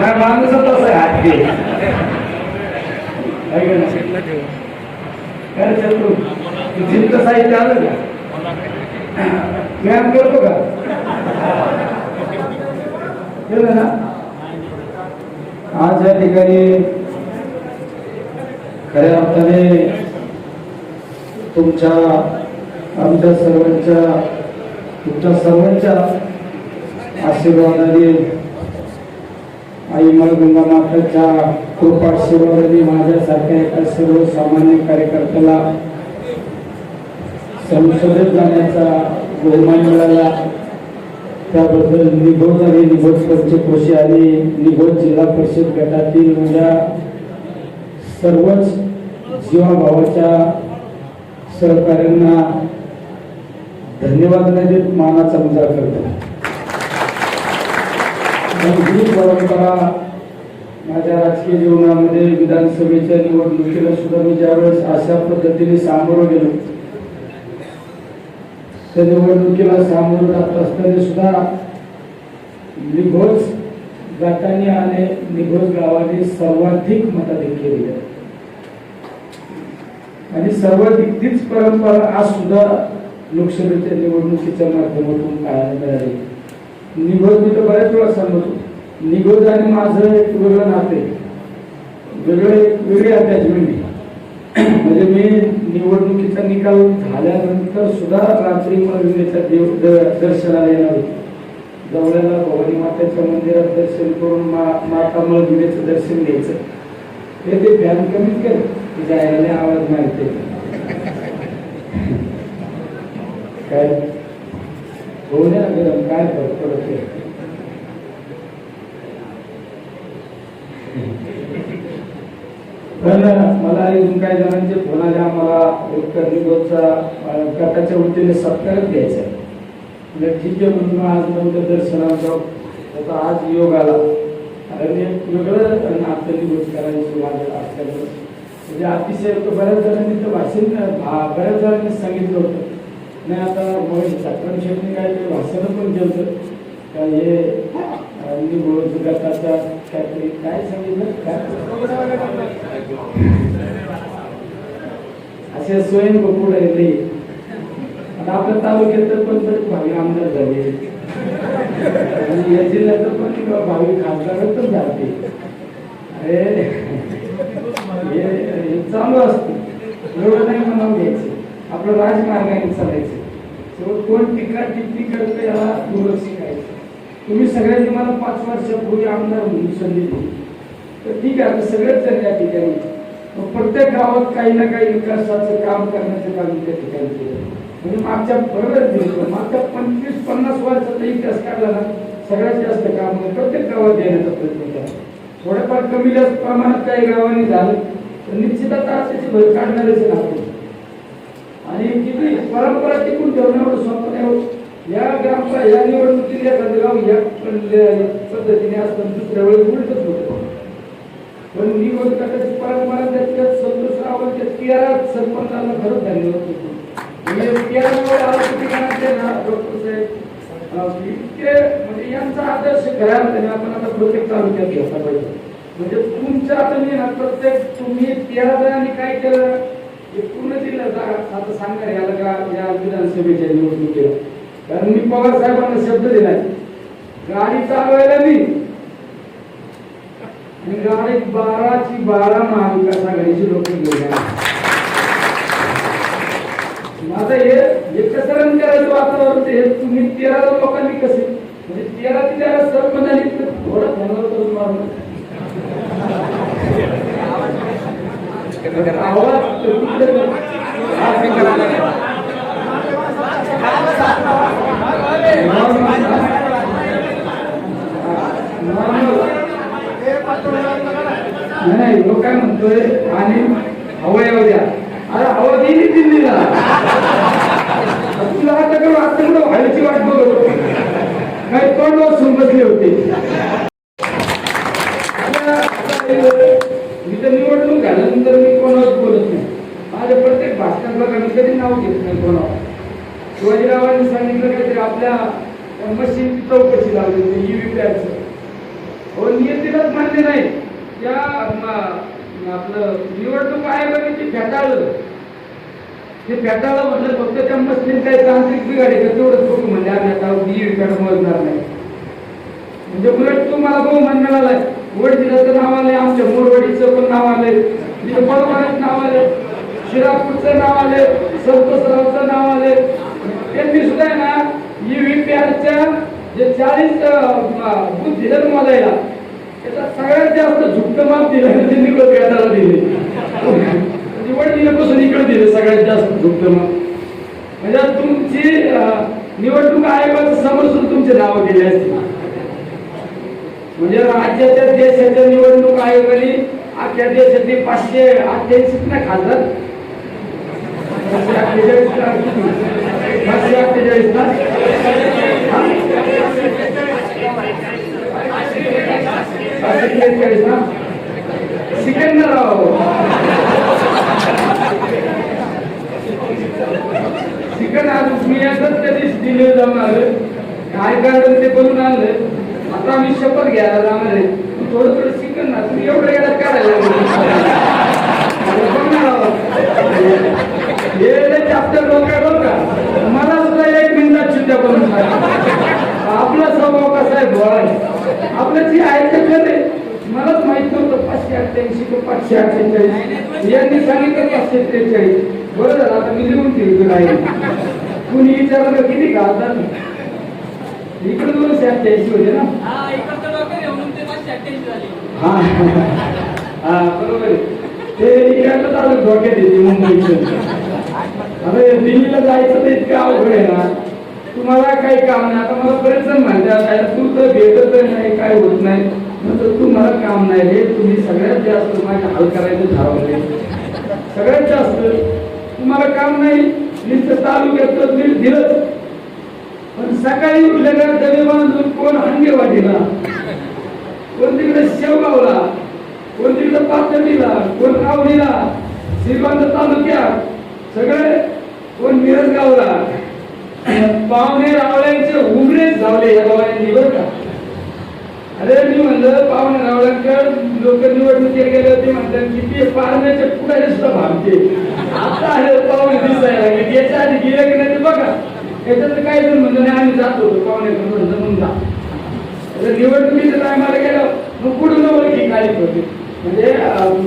नाही? माणूसच तसं हात घे. काय चतुर तू जिंकतं साहित्य आलं का व्यायाम करतो का केलं ना। आज या ठिकाणी खऱ्या अर्थाने तुमच्या आमच्या सर्वांच्या तुमच्या सर्वांच्या आशीर्वादाने आई गंगामाताच्या कृपाशीर्वादाने माझ्यासारख्या एका सर्वसामान्य कार्यकर्त्याला संसदेत जाण्याचा बहुमान मिळाला. त्याबद्दल निघोज आणि निघोज पंचकोशी आणि निघोज जिल्हा परिषद गटातील माझ्या सर्वच जीवाभावाच्या सहकार्यांना धन्यवाद न देत मानाचा उजार करतो. ही परंपरा माझ्या राजकीय जीवनामध्ये विधानसभेच्या निवडणुकीला सुद्धा मी ज्यावेळेस अशा पद्धतीने सामोरं गेलो त्या निवडणुकीला सामोरं जात असताना सुद्धा निघोज गटाने आणि निघोज गावाने सर्वाधिक मताधिक्य दिले. आणि सर्वाधिक तीच परंपरा आज सुद्धा लोकसभेच्या निवडणुकीच्या माध्यमातून पाहायला मिळाली. निघोज मी तर बऱ्याच वेळा सांगतो. निघोज आणि माझं एक वेगळं नाते. वेगळे वेगळी अटॅचमेंट म्हणजे मी निवडणुकीचा निकाल झाल्यानंतर सुद्धा रात्री मळविण्याच्या देव द- दर्शनाला येणार होतो. जवळला भवानी मातेच्या मंदिरात दर्शन करून मा माता मळविण्याचं दर्शन घ्यायचं. हे ते फॅन कमीच केलं. की जायला आवाज मारते. काय? होऊ द्या ना गरम काय पण मला अजून काही जणांचे फोन मला एक कर्णिकोचा गटाच्या वतीने सत्कारच घ्यायचा आहे. म्हणजे ठीक आहे म्हणून आज नव्हतं दर्शनाचा जाऊ आता आज योग आला. आणि एक वेगळं नातं गोष्ट करायची माझ्या असल्यामुळे. म्हणजे अतिशय बऱ्याच जणांनी तर भाषण बऱ्याच जणांनी सांगितलं होतं. नाही आता मग चक्रम शेटने काय ते भाषण पण केलं का हे अं, निघोज गटाचा काहीतरी काय सांगितलं? काय? असे स्वयं पुढे येते आता आपल्या तालुक्यात तर पण तर भावी आमदार झाले. आणि या जिल्ह्यात पण भावी खासदार पण झाले. अरे हे चालू असतं. एवढं नाही म्हणावं घ्यायचं. आपलं राजमार्गाने चालायचं तेव्हा कोण टीका टिप्पणी करतं याला दुर्लक्ष करायचं. तुम्ही सगळ्यांनी मला पाच वर्षापूर्वी आमदार म्हणून संधी दिली. तर ठीक आहे आता सगळेच जण या ठिकाणी. मग प्रत्येक गावात काही ना काही विकासाचं काम करण्याचं काम त्या ठिकाणी केलं. म्हणजे मागच्या बरोबर दिवस मागच्या पंचवीस पन्नास वर्षाचा इतिहास काढला ना सगळ्यात जास्त काम म्हणजे प्रत्येक गावात देण्याचा प्रयत्न केला. थोडंफार कमी जास्त प्रमाणात काही गावांनी झालं तर निश्चितच त्याची भर काढणारच राहतो परंपरा टिकून ठेवण्यावर स्वप्न हो. या ग्राम या निवडणुकीत एखादं गाव या पद्धतीने असतं दुसऱ्या वेळेस उलटच होतं. पण निवडणुकाची परंपरा त्याच्यात संतोष राव त्या तेरा सरपंचांना खरंच झाली होती. म्हणजे तेरामुळे आलं ना डॉक्टर साहेब इतके म्हणजे यांचा आदर्श घ्यायला त्याने आपण आता प्रत्येक तालुक्यात घेतला पाहिजे. म्हणजे तुमच्या आता प्रत्येक तुम्ही तेरा जणांनी काय केलं? हे पूर्ण जिल्ह्याचा आता सांगा याला का या विधानसभेच्या निवडणुकीला. कारण मी पवार साहेबांना शब्द दिलाय गाडी चालवायला मी. आणि गाडी बाराची बारा महाविकास आघाडीची लोक माझं हे एकसरण करायचं वातावरण हे तुम्ही तेरा लोकांनी कसे म्हणजे तेरा ते तेरा सरपंचांनी थोडं धनवर करून मारणं आवाज कुठे- नाही, नाही लोक काय म्हणतोय आणि हवा येऊ द्या अरे हवा दिली दिल्लीला तुला आता करू आता कुठं व्हायची वाट बघत होती काही तोंड वाचून बसले होते आता- आता मी तर निवडणूक झाल्यानंतर मी कोणावर बोलत नाही माझ्या प्रत्येक भाषणात बघा मी कधी नाव घेत नाही कोणावर शिवाजीरावांनी सांगितलं काहीतरी आपल्या मशीनची चौकशी लावली होती ईव्ही पॅडचं हो नियतीलाच मान्य नाही त्या म- आपलं निवडणूक आयोगाने ते फेटाळलं. ते फेटाळलं म्हटलं फक्त त्या मस्लिम काही तांत्रिक बिघाडायचं तेवढंच बघू म्हणजे आम्ही आता बीडकडे मोजणार नाही. म्हणजे उलट तुम्हाला भाऊ म्हणणं मिळालाय वडदिलाचं नाव आलंय आमच्या मोरवडीचं पण नाव आलंय तिथे नाव आलंय शिरापूरचं नाव आलंय संतोषरावचं नाव आलंय. त्यांनी सुद्धा ना ईव्हीपीआरच्या जे चाळीस बुद्धिधर्मालयाला दिले त्याचा सगळ्यात जास्त झुकतं माप दिलं म्हणजे निवड भेटायला दिले. निवड दिल्यापासून इकडे दिले सगळ्यात जास्त झुकतं माप. म्हणजे तुमची निवडणूक आयोगाचं समोर तुमचे नाव दिले असतील. म्हणजे राज्याच्या देशाच्या निवडणूक आयोगाने अख्ख्या देशातली पाचशे अठ्ठ्याऐंशी ना खासदार? पाचशे अठ्ठेचाळीस पाचशे अठ्ठेचाळीस ना हा? पाचशे त्रेचाळीस ना सिकंदरराव सिकंद आज मी एकच त्या दिवशी दिले जाऊन आलो काय कारण ते बोलून आणलं आता मी शपथ घ्यायला जाणार आहे तू थोडं थोडं शिकन ना तुम्ही एवढं येण्यात करायला लागले. राव. मला सुद्धा एक मिनिटात चिंता करून आपला स्वभाव कसा आहे भोळा आपलं जे आहे ते खरे मलाच माहीत नव्हतं पाचशे अठ्ठ्याऐंशी ते पाचशे अठ्ठेचाळीस. यांनी सांगितलं पाचशे त्रेचाळीस बरं झालं आता मी लिहून ठेवतो नाही कुणी विचारलं किती घालतात इकडे दोनशे अठ्ठ्याऐंशी होते ना? हा ते हा. बरोबर. ते इकडलं चालू डोक्यात येते मुंबईचं. अरे दिल्लीला जायचं तर इतकं अवघड आहे ना. तुम्हाला काही काम नाही. आता मला बरेच जण म्हणतात "अरे तू तर भेटत नाही काय होत नाही. नंतर तुम्हाला काम नाही हे तुम्ही सगळ्यात जास्त माझ्या हाल करायचं ठरवले सगळ्यात जास्त तुम्हाला काम नाही नुसतं तालुक्यात नीट दिलंच पण सकाळी उठल्यानंतर डबे बांधून कोण हंगे वाटीला कोण तिकडे शेवगावला? कोण तिकडे पातळीला कोण रावणीला श्रीगोंदा तालुक्यात? सगळे? कोण मिरजगावला? पाहुणे रावळ्यांचे उमरेच झाले या गावांनी बरं का? अरे मी म्हणलं पाहुणे रावळ्यांकडे लोक निवडणुकीत गेले होते म्हणतात किती पारण्याच्या पुढे सुद्धा भागते आता आहे पाहुणे दिसायला लागले. याच्या आधी गेले की नाही बघा. याच्यात काय जण म्हणलं नाही आम्ही जातो पाहुणे म्हणून जा. निवडणुकीच्या टायमाला गेलो. मग कुठून ओळखी काढत होते? म्हणजे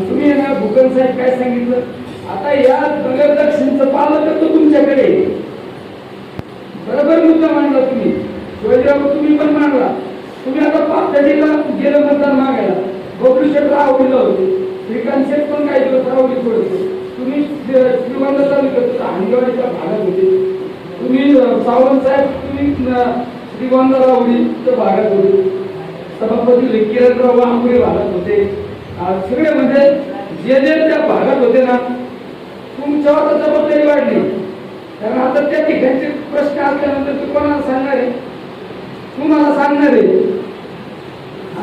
तुम्ही ना भूकन साहेब काय सांगितलं? आता या नगर दक्षिणचं पालकत्व तुमच्याकडे बरोबर मुद्दा मांडला तुम्ही. शिवाजीराव तुम्ही पण मांडला. तुम्ही आता पाचडीला गेलं म्हणतात मागायला. बबलू शेठ राहुरीला होते. श्रीकांत शेठ पण काही दिवस राहुरी होते तुम्ही श्रीगोंदा तालुक्यात हांगेवाडीच्या भागात होते. तुम्ही सावंत साहेब तुम्ही अं, रावडीच्या भागात होते. सभापती किरणराव आंबुरे भागात होते. सगळे म्हणजे जे जे त्या भागात होते ना तुमच्यावर तर जबाबदारी वाढली. कारण आता त्या ठिकाणचे प्रश्न असल्यानंतर तू कोणाला सांगणार आहे? तुम्हाला सांगणार आहे.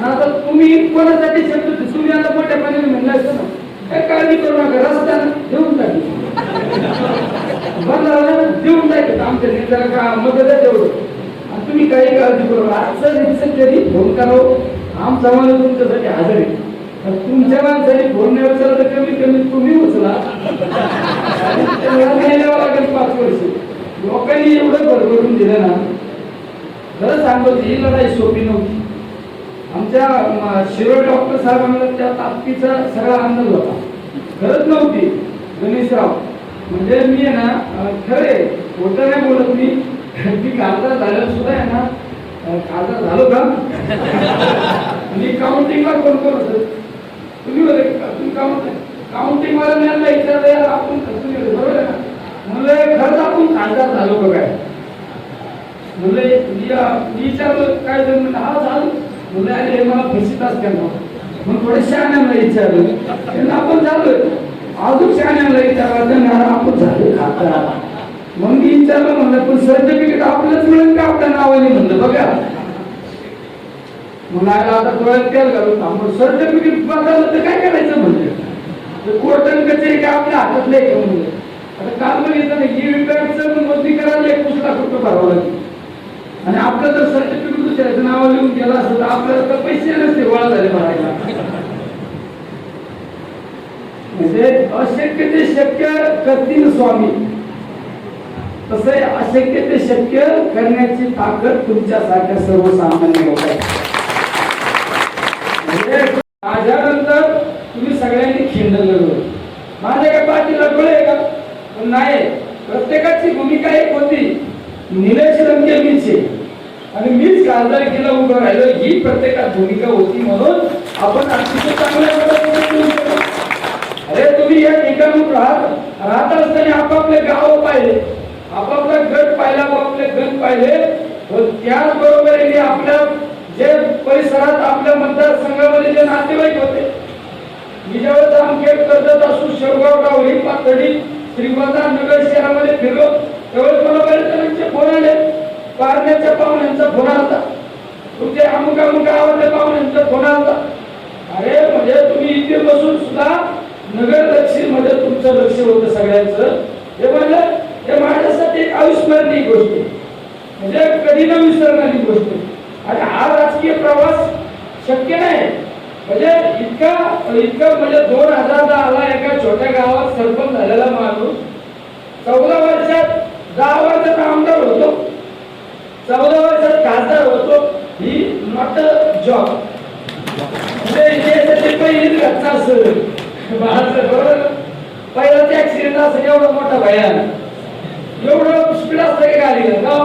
आता तुम्ही कोणासाठी शब्द तुम्ही आता मोठ्या पाण्याने म्हणलं असतं ना काय काळजी करू नका रस्त्यानं देऊन टाकी. बंद देऊन टाकत आमच्या नेत्याला का मदत आहे तेवढं. आणि तुम्ही काही काळजी करू नका. आजचं रिक्स तरी फोन करावं. आमचा माणूस तुमच्यासाठी हजर आहे. तुमच्या माणसाने फोन नाही उचलला तर कमीत कमी तुम्ही उचला. लागेल पाच वर्ष. लोकांनी एवढं भरभरून दिलं ना. खरं सांगतो ही लढाई सोपी नव्हती. आमच्या शिरोळ डॉक्टर साहेबांना त्या ताकदीचा सगळा अंदाज होता. खरंच नव्हती गणेशराव. म्हणजे मी आहे ना खरे खोटं नाही बोलत मी. मी खासदार झाल्यावर सुद्धा आहे ना अं, खासदार झालो का? मी काउंटिंगला कोण कोण होतं. तुम्ही होते तुम्ही काउंट काउंटिंग वाल्यांना विचारलं यार आपण खर्च बरोबर आहे ना? म्हणलं खरंच आपण खासदार झालो का काय म्हणलं मी विचारलं काय जण म्हणलं हा झालं. मुलं आले मला फसित असते मग थोडे शहाण्याला विचारलं. त्यांना आपण झालोय. अजून शहाण्याला विचारलं त्यांना आपण झालो खाता मग मी विचारलं म्हणलं पण सर्टिफिकेट आपलंच मिळेल का? आपल्या नावाने? म्हणलं बघा. मग आता आता डोळ्यात तेल घालून थांबून सर्टिफिकेट बघायला तर काय करायचं म्हणजे कोर्टन कचेरी काय आपल्या हातातले आहे आता काल बघितलं ना ई विपॅटचं नोंदणी करायला एकवीस लाख रुपये भरावं लागेल? आणि आपलं जर सर्टिफिकेट दुसऱ्याचं नाव लिहून गेला असत तर आपल्याला तर पैसे नसते गोळा झाले भरायला. म्हणजे अशक्य ते शक्य करतील स्वामी. तसे अशक्य ते शक्य करण्याची ताकद तुमच्यासारख्या सर्वसामान्य लोक म्हणजे माझ्यानंतर तुम्ही सगळ्यांनी खिंडलं माझ्या काय पाठीला डोळे आहे का? पण नाही. प्रत्येकाची भूमिका एक होती. निलेश रंगे मीच आहे आणि खासदारकीला उभं राहिलो ही प्रत्येकात भूमिका होती म्हणून आपण अतिशय चांगल्या पद्धतीने अरे तुम्ही या ठिकाणून राहत राहत असताना आपापले गाव पाहिले आपापला गट पाहिला आपापले गण पाहिले. व त्याचबरोबरीने आपल्या जे परिसरात आपल्या मतदारसंघामध्ये जे नातेवाईक होते मी ज्यावेळेस जामखेड कर्जत असू शेवगाव गावडी पातळी श्रीगोंदा नगर शहरामध्ये फिरलो. त्यावेळेस मला बरेच जणांचे फोन आले. पारण्याच्या पाहुण्यांचा फोन आला तुमचे अमुक अमुक गावातल्या पाहुण्यांचा फोन आला अरे म्हणजे तुम्ही इथे बसून सुद्धा नगर दक्षिणमध्ये तुमचं लक्ष होतं सगळ्यांचं. हे म्हणलं हे माझ्यासाठी एक अविस्मरणीय गोष्ट आहे. म्हणजे कधी न विसरणारी गोष्ट आणि हा राजकीय प्रवास शक्य नाही. म्हणजे इतका इतका म्हणजे दोन हजार दहाला एका छोट्या गावात सरपंच झालेला माणूस चौदा वर्षात दहा वर्षाचा आमदार होतो. चौदा वर्षात खासदार होतो ही नॉट अ जॉब म्हणजे याच्यासाठी पहिलीच घटना असेल बरोबर? बरोबर ते ऍक्सिडेंट असेल एवढा मोठा भयान. एवढं स्पीड असतं की? गाडीला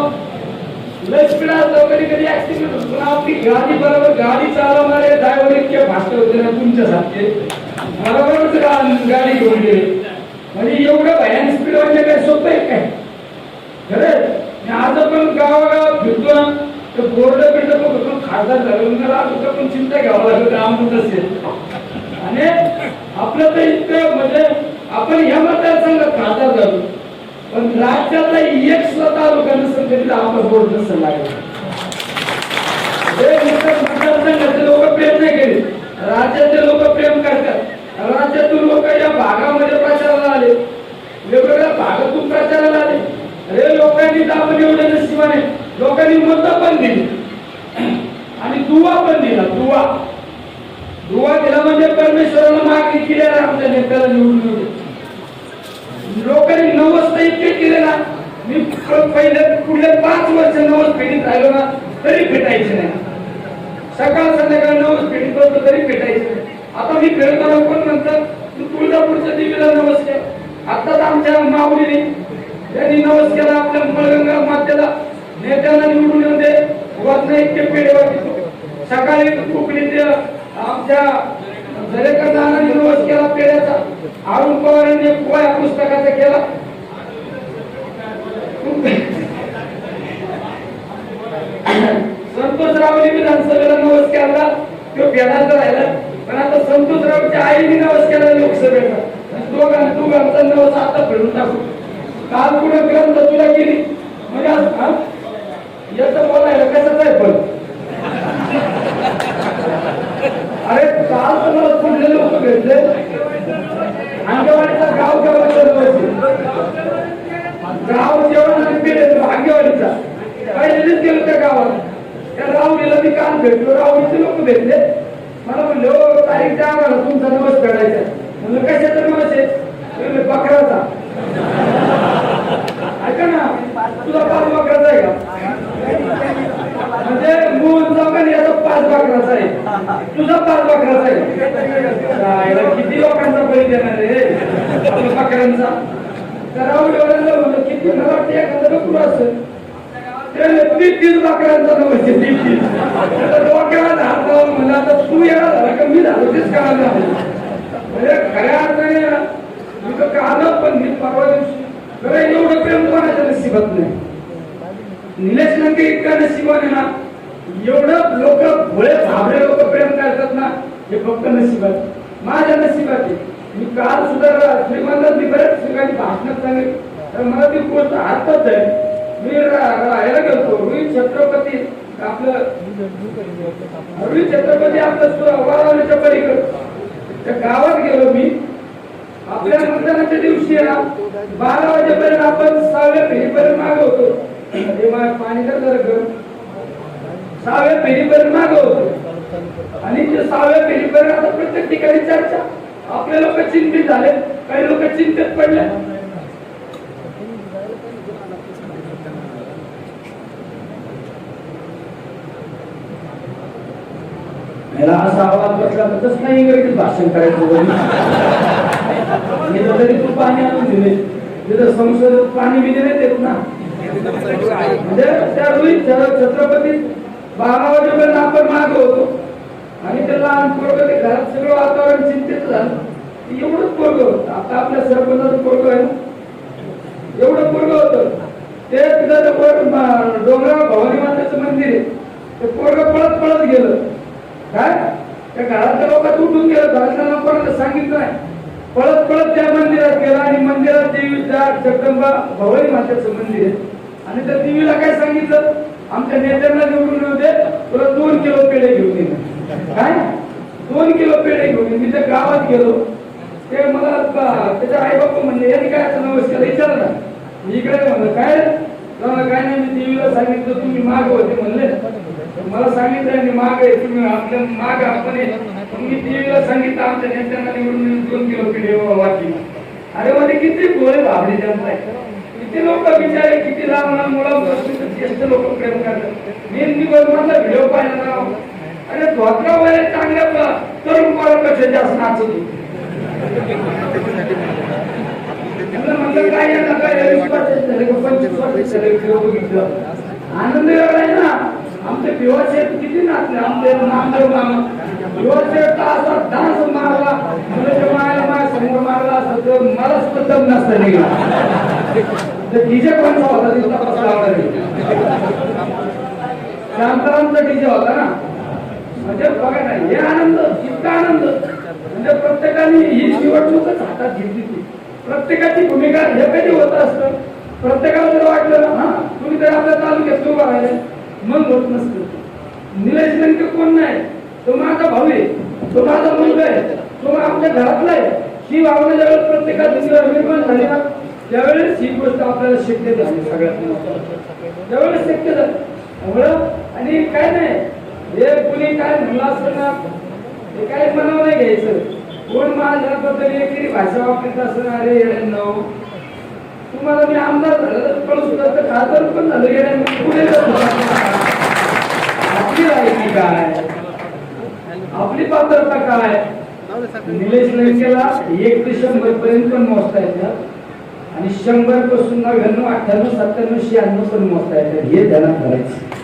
लय स्पीड असतं कधी कधी ऍक्सिडेंट होतो. पण आपली गाडी बरोबर गाडी चालवणारे ड्रायव्हर इतके फास्ट होते ना तुमच्यासारखे बरोबरच गाडी घेऊन गेले. म्हणजे एवढं भयान स्पीड म्हणजे काय सोपं आहे काय? खरंच? मी आज पण गावागाव तर बोर्ड बिर्ड बघतो खासदार झालं मला आता पण चिंता घ्यावं लागत आमचं असेल आणि आपलं तर इतकं म्हणजे आपण ह्या मतदारसंघात खासदार झालो. पण राज्यातला एक स्वतः तालुका नसेल तरी आपण बोर्ड नसेल लागला. मतदारसंघाचे लोक प्रेम नाही केले राज्याचे लोक प्रेम करतात. राज्यातून लोक या भागामध्ये प्रचाराला आले. वेगवेगळ्या भागातून प्रचाराला आले. अरे लोकांनी दाबून एवढे नशिबाने लोकांनी मत पण दिली. आणि दुवा पण दिला दुवा. दुवा दिला म्हणजे परमेश्वराला मागणी केली आपल्या आमच्या नेत्याला निवडून येऊ लोकांनी नवस इतके केले ना मी पहिले पुढले पाच वर्ष नवस फेडीत राहिलो ना तरी भेटायचे नाही. सकाळ संध्याकाळ नवस फेडीत होतो तरी भेटायचे नाही. आता मी फिरताना पण म्हणतात तू तुळजापूरच्या देवीला नवस केला आताच आमच्या माऊलीने त्यांनी नवस केला आपल्या मळगंगा मातेला नेत्यांना निवडून येऊन दे. वरनं इतके ते वाटतो सकाळी कोकणीत आमच्या दरेकर दानाने नवस केला पेढ्याचा. अरुण पवार यांनी पोया पुस्तकाचा केला. संतोष रावने विधानसभेला नवस केला. तो पेढाचा राहिला. पण आता संतोष रावच्या आईने नवस केला लोकसभेला दोघां दोघांचा नवस आता फिरून टाकू. काल पुढे ग्रंथ तुला केली म्हणजे आज हा? याचं बोलायला कशाच आहे पण अरे काल तर मला पुढले लोक भेटले अंगवाडीचा गाव केव्हा ठरवायचे गाव जेवण आणि पेढे अंगेवाडीचा पहिलेच गेलो त्या गावात त्या राहुरीला मी काल भेटलो राहुरीचे लोक भेटले मला म्हणले हो तारीख द्या आम्हाला तुमचा नवस फेडायचा म्हणलं कशाचा नवस आहे ते म्हणले, बकराचा ऐका ना तुला पाच बकराचा आहे का म्हणजे मूळ चौकाने याचा पाच बकराचा आहे तुझा पाच बकराचा आहे याला किती लोकांचा बळी देणार रे आपल्या बकऱ्यांचा तर राहुलवाल्यांना म्हणलं किती मला वाटतं एखादं बकरू असेल ते तीस तीस बकऱ्यांचा नवस आहे, तीस तीस आता डोक्याला हात लावून म्हणलं आता तू येणार झाला का मी झालो तेच कळालं म्हणजे खऱ्या अर्थाने ना, मी तर कालं पण मी परवा दिवशी खरं एवढं प्रेम कोणाच्या नशिबात नाही. निलेश लंके इतका नशिबाने ना एवढं लोक भोळे भाबरे लोक प्रेम करतात ना हे फक्त नशिबात माझ्या नशिबात आहे मी काल सुद्धा श्रीमंतात मी बरेच ठिकाणी भाषणात सांगितलं तर मला ती गोष्ट आठवत आहे. मी राहायला गेलो रोहित छत्रपती आपलं रोहित छत्रपती आपलं वाराणीच्या पलीकडे. त्या गावात गेलो मी. आपल्या मतदानाच्या दिवशी बारा वाजेपर्यंत आपण सहाव्या फेरीपर्यंत मागवतो पाणी तर गरम. सहाव्या फेरीपर्यंत मागवतो आणि सहाव्या फेरीपर्यंत आता प्रत्येक ठिकाणी चर्चा. आपले लोक चिंतित झाले काही लोक चिंतेत पडले. मला असा आवाज बसला तसं नाही इंग्रजीत भाषण करायचं वरी. तर तरी तू पाणी आणून दिले तिथं संसदेत पाणी बी दिले देत ना म्हणजे त्या रोहित छत्रपती बारा वाजेपर्यंत आपण मागे होतो आणि ते लहान पोरग ते घरात सगळं वातावरण चिंतित झालं एवढंच पोरग होतं आता आपल्या सरपंचाचं पोरग आहे ना एवढं पोरग होतं ते तिथं ते डोंगरावर भवानी माताचं मंदिर आहे ते पोरग पळत पळत गेलं काय त्या घरातल्या लोकात उठून गेलं घरातल्या लोकांना सांगितलं नाही पळत पळत त्या मंदिरात गेला आणि मंदिरात देवीच्या जगदंबा भवाई मातेचं मंदिर आहे. आणि त्या देवीला काय सांगितलं? आमच्या नेत्यांना निवडून येऊ दे तुला दोन किलो पेढे घेऊन ये. काय? दोन किलो पेढे घेऊन मी त्या गावात गेलो. ते मला त्याच्या आई बाप्पा म्हणले यांनी काय असं नमस्कार विचारलं ना. मी इकडे म्हणलं काय काय नाही मी देवीला सांगितलं तुम्ही माग होते म्हणले. मला सांगितलं आणि माग आहे तुम्ही आपल्या माग आपण मी टीव्हीला सांगितलं आमच्या नेत्यांना निवडून दोन किलो पेढे वाटली अरे म्हणजे किती गोळे भाबडी जनता आहे किती लोक बिचारे किती लहान लहान मुलांपासून ज्येष्ठ लोक प्रेम करतात. मी दिवसभरला व्हिडिओ पाहिला अरे धोत्रा वगैरे चांगल्या प- तरुण पोरापेक्षा जास्त नाचत होते. म्हणलं काय नका पंचवीस वर्ष बघितलं. आनंद एवढा आहे ना आमचे पिवाचे किती नाचले? आमचे नामदेव मामा पिवाचे असा डान्स मारला मुलाच्या मायाला माया समोर मारला असं तर मला सुद्धा दम निघाला. तर डीजे पण होता? तिथला कसा लावला शांतारामचा डीजे होता ना? म्हणजे बघा ना हे आनंद इतका आनंद. म्हणजे प्रत्येकाने ही निवडणूकच हातात घेतली ती. प्रत्येकाची भूमिका हे कधी होत असतं? प्रत्येकाला जर वाटलं ना हा तुम्ही जर आपल्या तालुक्यात उभा राहिले. मग होत नसतं. निलेश लंके कोण नाही? तो माझा भाऊ आहे. तो माझा मुलगा आहे. तो आमच्या घरातला आहे. ही भावना ज्यावेळेस प्रत्येकाची निर्माण झाली ना त्यावेळेस ही गोष्ट आपल्याला शक्य झाली सगळ्यात त्यावेळेस शक्य झालं. आणि काय नाही? हे कुणी काय म्हणलं असं ना हे काय मनावर नाही घ्यायचं? कोण माझ्याबद्दल एकेरी भाषा वापरत असं अरे येड्यांनो तुम्हाला मी आमदार झालं तर कळू सुद्धा तर खासदार पण झालं येड्यांनो. पुढे जातो. आपली लायकी काय आपली पात्रता काय निलेश लंकेला एक ते शंभर पर्यंत मोजता येतात आणि शंभरपासून नव्याण्णव अठ्ठ्याण्णव सत्त्याण्णव शहाण्णव पण मोजता येतात हे ध्यानात करायचं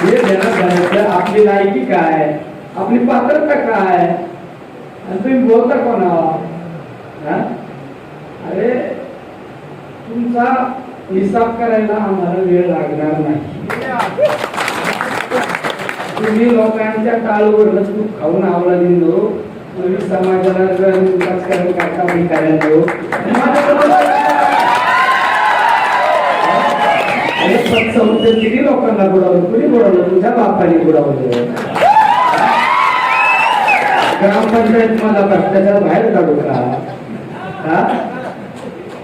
हे ध्यानात करायचं आपली लायकी काय? आपली पात्रता काय? आणि तुम्ही बोलता कोणा अरे तुमचा हिसाब करायला आम्हाला वेळ लागणार नाही. तुम्ही लोकांच्या टाळूवर खूप खाऊन आवला दिलो तुम्ही समाजाला राजकारण विकास करून मी करायला देऊ अरे किती लोकांना बुडवलं? कुणी बुडवलं? तुझ्या बापाने बुडवलं. ग्रामपंचायत मला भ्रष्टाचार बाहेर काढू का हा?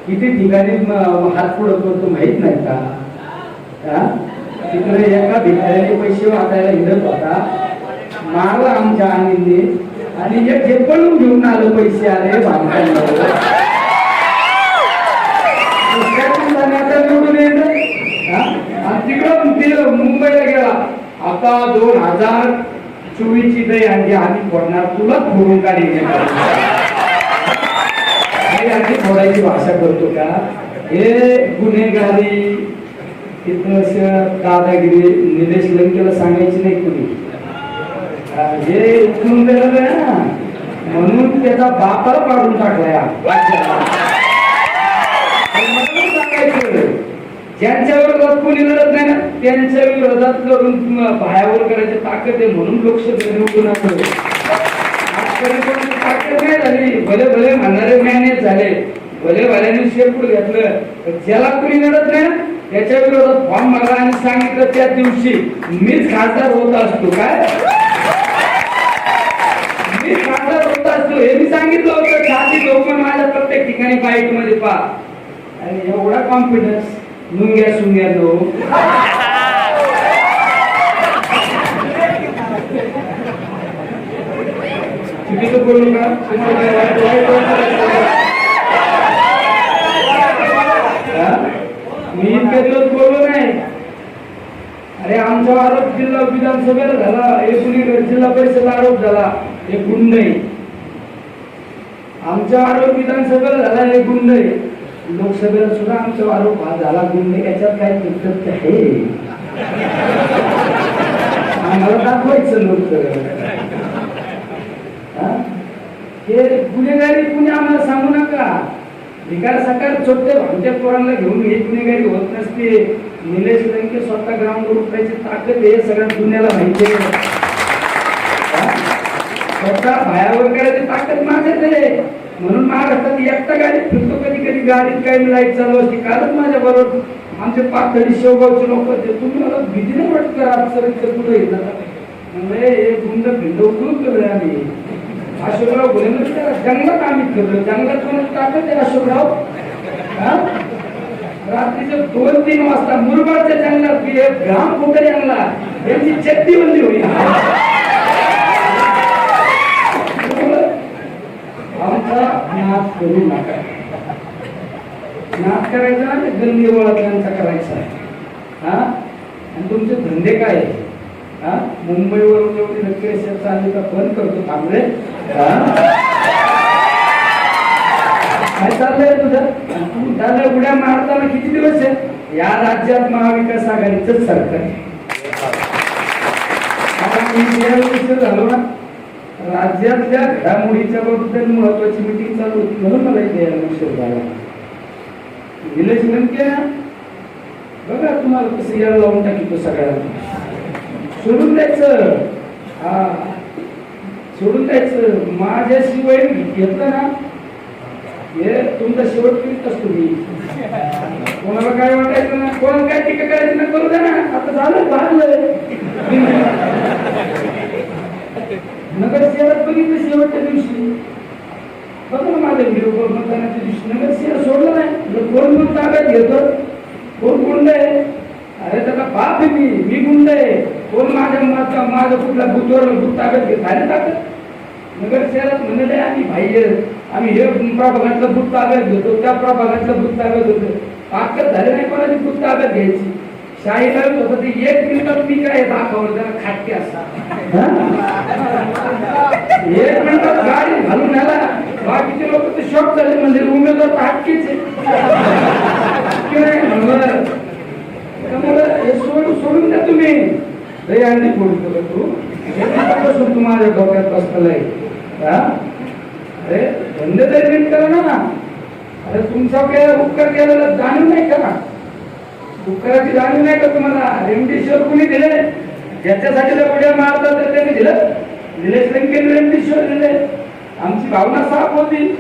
किती ठिकाणी हात पुढं करतो माहीत नाही का? हा? तिकडे एका भिकाऱ्याने पैसे वाटायला हिडत होता. मारला आमच्या आनंदी आणि एक हे पळून घेऊन आलं पैसे आले बांधकामाला आता तिकडं ते मुंबईला गेला. आता दोन हजार चोवीस ची दही आणली आम्ही फोडणार तुला फोडून काढी आणखी फोडायची भाषा करतो का? हे गुन्हेगारी तिथं असं दादागिरी निलेश लंकेला सांगायची नाही कुणी. हे उचलून दिलं ना. म्हणून त्याचा बापाला पाडून टाकलाय ज्यांच्या विरोधात कोणी लढत नाही ना त्यांच्या विरोधात करून बायावर करायची ताकद आहे म्हणून लोकसभेत निवडून आजपर्यंत ताकद नाही झाली. भले भले म्हणणारे मॅनेज झाले. भले भल्याने शेपूट घेतलं. पण ज्याला कुणी लढत नाही त्याच्या विरोधात फॉर्म मागा आणि सांगितलं त्या दिवशी मीच खासदार होत असतो. काय? मी खासदार होत असतो. हे मी सांगितलं होतं. छाती लोक माझ्या प्रत्येक ठिकाणी बाईकमध्ये पा आणि एवढा कॉन्फिडन्स नुंग्या सुंग्या लो चुकीचं बोलू का का मी इतके दिवस बोललो नाही. अरे आमचा आरोप जिल्हा विधानसभेला झाला. एकूण जिल्हा परिषद आरोप झाला. एक गुंड. आमचा आरोप विधानसभेला झाला एक गुंड. लोकसभेला सुद्धा आमचा आरोप हा झाला. गुंड आहे. याच्यात काय तथ्य आहे? आम्हाला दाखवायचं नव्हतं. हे गुन्हेगारी कुणी आम्हाला सांगू नका. भिकार साकार छोटे भामट्या पोरांना घेऊन हे गुन्हेगारी होत नसते. निलेश लंके स्वतः ग्राउंडवर उठायची ताकद हे सगळ्या दुनियाला माहिती आहे. स्वतः भायावर करायची ताकद माझ्यात आहे. म्हणून महाराष्ट्रात एकटा गाडीत फिरतो कधी कधी. गाडीत काही लाइट चालू असते कारण माझ्या बरोबर आमचे पाथडी शेवगावचे लोक होते. तुम्ही मला भीतीने वाटत करा सर कुठे येतात? म्हणजे हे गुंड भिंड उठून करूया आम्ही अशोकराव भोलेंद्र म्हणजे जंगलात आम्ही फिरलो. जंगलात कोण टाकलं ते अशोकराव? हा? रात्रीचे दोन तीन वाजता मुरबाडच्या जंगलात मी ग्राम खोकरी आणला. यांची चट्टी बंदी होई आमचा नाच करू नका. नाच करायचा ना गंदी ओळखल्यांचा करायचा. आहे हा? आणि तुमचे धंदे काय आहे हा? मुंबईवरून एवढी नक्की चालली का बंद करतो थांबले. काय चाललंय तुझं? तू त्याला उड्या मारताना किती दिवस आहे? या राज्यात महाविकास आघाडीच सरकार आता झालो ना राज्यातल्या घडामोडीच्या बाबतीत महत्वाची मिटिंग चालू होती म्हणून मला इथे यायला उशीर झाला. निलेश म्हणते बघा तुम्हाला कसं यायला लावून टाकी तो सगळ्यांना. सोडून द्यायचं. हा. सोडून द्यायचं. माझ्याशिवाय घेतलं ना हे तुमचा शेवट करीत असतो मी कोणाला काय वाटायचं ना कोणाला काय टीका करायचं ना करू द्या ना. आता झालं झालं नगर शहरात बघितलं शेवटच्या दिवशी. बघा ना माझ्या व्हिडिओ कॉल मतदानाच्या दिवशी. नगर शहर सोडलं नाही. कोण कोण ताब्यात घेतो कोण कोण नाही अरे त्याचा बाप आहे मी मी गुंड आहे. कोण माझ्या माझा माझा कुठला बुद्धवर बुद्ध ताब्यात घेत झाले ताब्यात नगर शहरात म्हणले आम्ही भाई. आम्ही हे प्रभागातलं बुद्ध ताब्यात घेतो त्या प्रभागातलं बुद्ध ताब्यात होतो ताकद झाले नाही कोणाची बुद्ध ताब्यात घ्यायची. शाही लावत होतं ते एक मिनिटात मी काय दाखवलं त्याला खाटके असा. एक मिनिटात गाडी घालून आला बाकीचे लोक ते शॉक झाले म्हणजे उमेदवार तर हटकेच आहे. हटके हे सोडून सोडून द्या तुम्ही. लय अंडी फोडतो का तू. तू माझ्या डोक्यात बसलेला आहे हा? अरे धंदे तरी नीट करा ना. अरे तुमचा काय उपकार केलेला जाणीव नाही का उपकाराची जाणीव नाही का तुम्हाला? रेमडेश्वर कुणी दिले? ज्याच्यासाठी जर उड्या मारतात तर त्यांनी दिलं. निलेश लंकेने रेमडेश्वर दिले. आमची भावना साफ होती.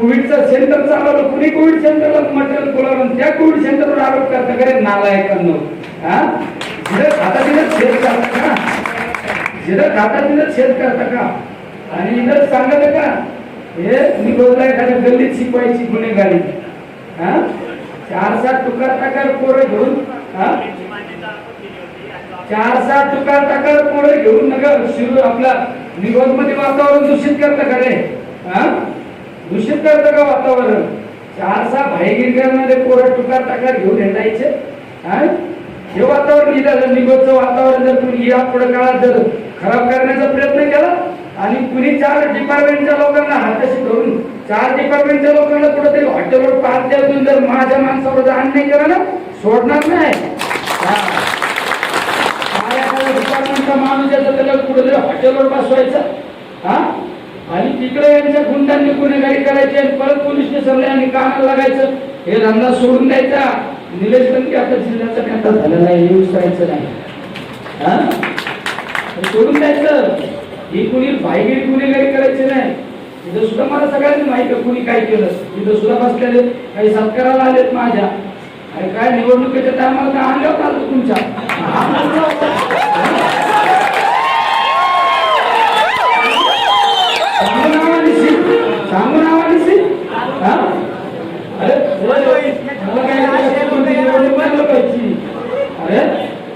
कोविडचं सेंटर चालवलं कुणी कोविड सेंटरला मटेरियल बोलावलं त्या कोविड सेंटरवर आरोप करता करे नालायकांनो? हा? जिथं खाता तिथं छेद करता का? जिथं खाता तिथं छेद करता का? आणि इथं सांगत का? हे निघोजला एखाद्या गल्लीत शिकवायची गुन्हेगारी. हा? चार सात तुकार टाकार पोरं घेऊन हा? चार सात तुकार टाकार पोरं घेऊन नका शिरू आपला निघोजमध्ये वातावरण दूषित करता का रे? हा? दूषित करतं का वातावरण. चार सहा पोरं टुकार टाकार घेऊन हिंडायचे. हे? वातावरण जर निघतच वातावरण जर तुम्ही या पुढे काळात जर खराब करण्याचा प्रयत्न केला आणि कुणी चार डिपार्टमेंटच्या लोकांना हाताशी धरून चार डिपार्टमेंटच्या लोकांना कुठेतरी हॉटेलवर पाच द्यातून जर माझ्या माणसावर जर अन्याय केला ना सोडणार नाही. डिपार्टमेंटचा माणूस याचा त्याला कुठेतरी हॉटेलवर बसवायचं? हा? आणि तिकडे यांच्या गुंडांनी गुन्हेगारी करायची आणि परत पोलीस स्टेशनला यांनी कामाला लागायचं हे धंदा सोडून द्यायचा. निलेश लंके आता जिल्ह्याचा नेता झालेला आहे येऊच करायचं नाही. हा? सोडून द्यायचं. ही कुणी भाईगिरी गुन्हेगारी करायची नाही. इथं सुद्धा मला सगळ्यांनी माहिती आहे कुणी काय केलं. इथं सुद्धा बसलेले काही सत्काराला आलेत माझ्या. आणि काय निवडणुकीच्या टायमाला काय आणलं होतं तुमच्या. सांगू नावानिशी हा? अरे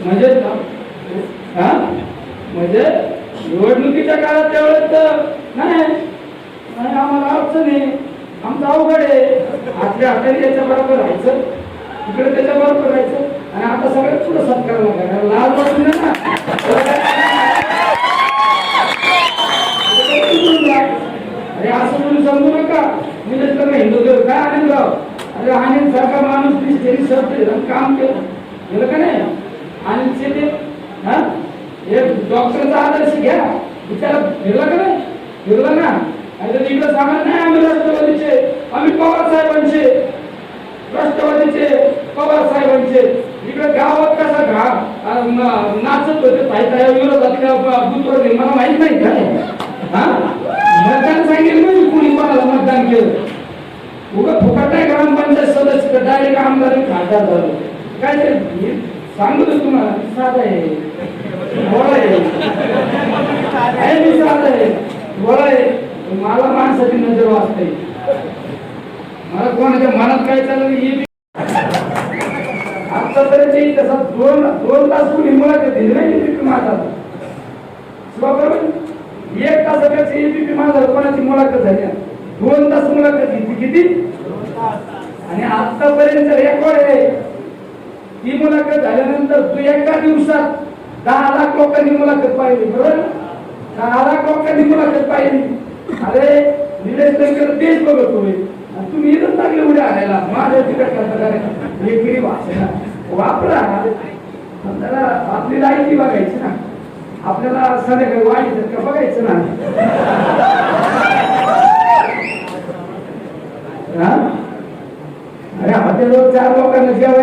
म्हणजे हा? म्हणजे त्यावेळेस तर नाही नाही आम्हाला अडचण आहे. आमचं अवघड आहे. आपल्या हाताने याच्या बरोबर राहायचं. इकडे त्याच्या बरोबर राहायचं. आणि आता सगळ्यात पुढे सत्कार वाटून दे ना अरे असं तुम्ही समजू नका मी तर हिंदू देव अरे आनंद सारखा माणूस मी त्यांनी सरते काम केलं. केलं का नाही? आणि ते हा? एक डॉक्टरचा आदर्श घ्या. बिचारा फिरला का नाही? फिरला ना. आणि तर इकडे सांगत नाही आम्ही राष्ट्रवादीचे. आम्ही पवार साहेबांचे. राष्ट्रवादीचे पवार साहेबांचे. इकडे गावात कसा घा नाचत होते. ताई ताई विरोधातल्या बुथवर मला माहीत नाही का? हा? मतदान सांगितलं नाही कुणी कोणाला मतदान केलं? उगा फुकट नाही ग्रामपंचायत सदस्य डायरेक्ट आमदार आणि खासदार झालं. काय ते हे म्हणजे सांगतो तुम्हाला साधा आहे. गोळा आहे. आहे मी आहे. गोळा आहे. मला माणसाची नजर वाचते. मला कोणाच्या मनात काय चाललं हे तरी आतापर्यंत तसा दोन दोन तास कोणी मुलाखत येते नाही एबीपी माझा बरोबर? एक तासापेक्षा एबीपी माझा कोणाची मुलाखत झाली दोन तास मुलाखत घेतली. किती? आणि आतापर्यंत रेकॉर्ड आहे. ती मुलाखत झाल्यानंतर तू एका दिवसात दहा लाख लोकांनी मुलाखत पाहिली बरोबर? दहा लाख लोकांनी मुलाखत पाहिली. अरे निलेश लंकेला तेच बघत होय तुम्ही इथं चांगले उड्या आणायला. माझ्या तिकडे करता भाषा वापरा. त्याला आपली लायकी बघायची ना. आपल्याला संध्याकाळी वाढीचं का बघायचं ना. अरे हॉटेलवर चार लोकांना जेवायला